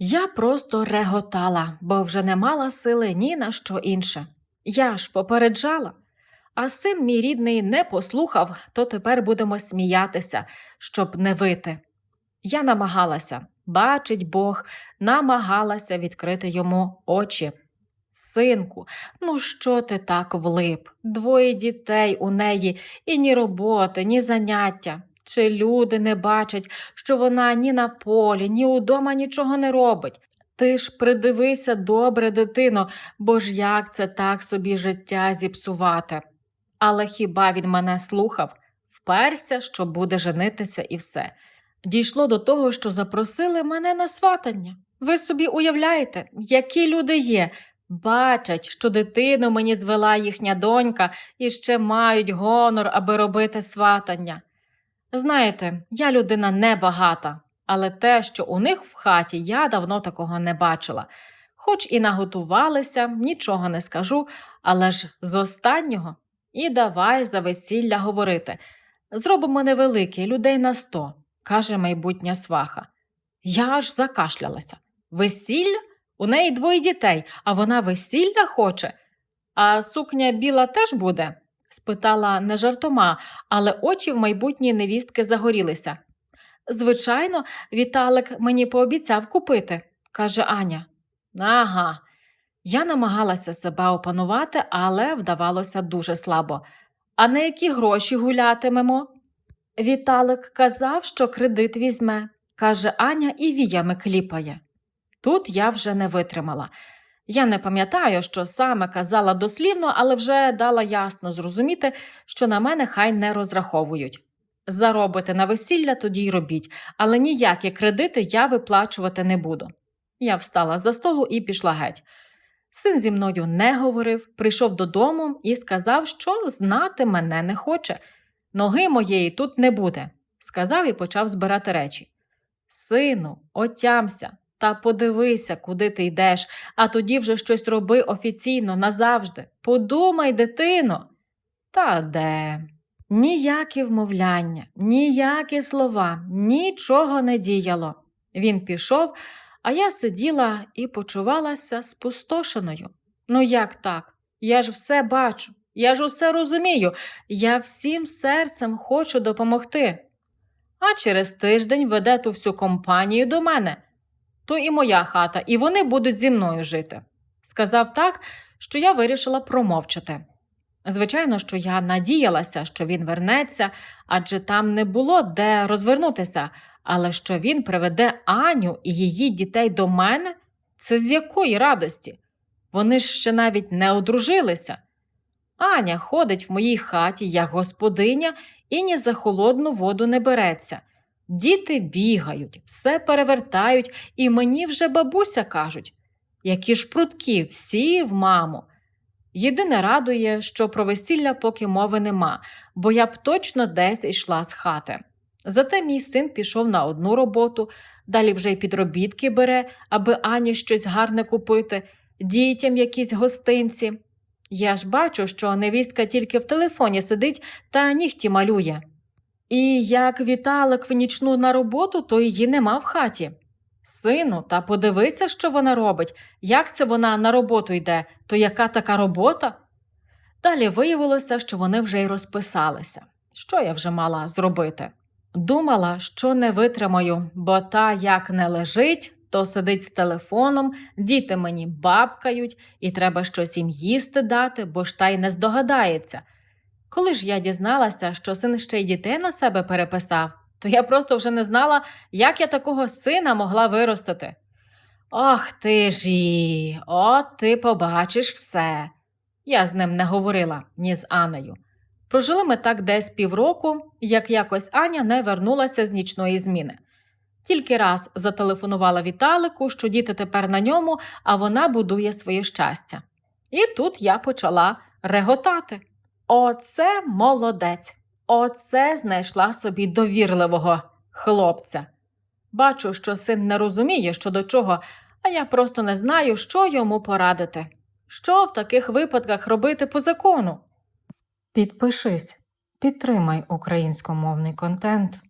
Я просто реготала, бо вже не мала сили ні на що інше. Я ж попереджала. А син мій рідний не послухав, то тепер будемо сміятися, щоб не вити. Я намагалася, бачить Бог, намагалася відкрити йому очі. Синку, ну що ти так влип? Двоє дітей у неї, і ні роботи, ні заняття. Чи люди не бачать, що вона ні на полі, ні удома нічого не робить? Ти ж придивися добре, дитино, бо ж як це так собі життя зіпсувати? Але хіба він мене слухав? Вперся, що буде женитися і все. Дійшло до того, що запросили мене на сватання. Ви собі уявляєте, які люди є, бачать, що дитину мені звела їхня донька і ще мають гонор, аби робити сватання. Знаєте, я людина небагата, але те, що у них в хаті, я давно такого не бачила. Хоч і наготувалися, нічого не скажу, але ж з останнього і давай за весілля говорити. Зробимо невеликий, людей на сто, каже майбутня сваха. Я аж закашлялася. Весілля? У неї двоє дітей, а вона весілля хоче. А сукня біла теж буде? Спитала не жартома, але очі в майбутньої невістки загорілися. Звичайно, Віталик мені пообіцяв купити, каже Аня. Ага. Я намагалася себе опанувати, але вдавалося дуже слабо. А на які гроші гулятимемо? Віталик казав, що кредит візьме, каже Аня і віями кліпає. Тут я вже не витримала. Я не пам'ятаю, що саме казала дослівно, але вже дала ясно зрозуміти, що на мене хай не розраховують. Заробите на весілля, тоді й робіть, але ніякі кредити я виплачувати не буду. Я встала за столу і пішла геть. Син зі мною не говорив, прийшов додому і сказав, що знати мене не хоче. Ноги моєї тут не буде, сказав і почав збирати речі. Сину, отямся, та подивися, куди ти йдеш, а тоді вже щось роби офіційно назавжди. Подумай, дитино. Та де? Ніякі вмовляння, ніякі слова, нічого не діяло. Він пішов, а я сиділа і почувалася спустошеною. Ну як так? Я ж все бачу, я ж усе розумію, я всім серцем хочу допомогти. А через тиждень веде ту всю компанію до мене. То і моя хата, і вони будуть зі мною жити. Сказав так, що я вирішила промовчати. Звичайно, що я надіялася, що він вернеться, адже там не було де розвернутися, але що він приведе Аню і її дітей до мене, це з якої радості? Вони ж ще навіть не одружилися. Аня ходить в моїй хаті як господиня і ні за холодну воду не береться. Діти бігають, все перевертають, і мені вже бабуся кажуть, які ж прутки, всі в маму. Єдине радує, що про весілля поки мови нема, бо я б точно десь йшла з хати. Зате мій син пішов на одну роботу, далі вже й підробітки бере, аби Ані щось гарне купити, дітям якісь гостинці. Я ж бачу, що невістка тільки в телефоні сидить та нігті малює. І як Віталик в нічну на роботу, то її нема в хаті. Сину, та подивися, що вона робить, як це вона на роботу йде, то яка така робота? Далі виявилося, що вони вже й розписалися. Що я вже мала зробити? Думала, що не витримаю, бо та як не лежить, то сидить з телефоном, діти мені бабкають, і треба щось їм їсти дати, бо ж та й не здогадається. Коли ж я дізналася, що син ще й дітей на себе переписав, то я просто вже не знала, як я такого сина могла виростити. Ох ти ж і, от ти побачиш все. Я з ним не говорила, ні з Анею. Прожили ми так десь півроку, як якось Аня не вернулася з нічної зміни. Тільки раз зателефонувала Віталику, що діти тепер на ньому, а вона будує своє щастя. І тут я почала реготати. Оце молодець. Оце знайшла собі довірливого хлопця. Бачу, що син не розуміє, що до чого, а я просто не знаю, що йому порадити. Що в таких випадках робити по закону? Підпишись, підтримай українськомовний контент.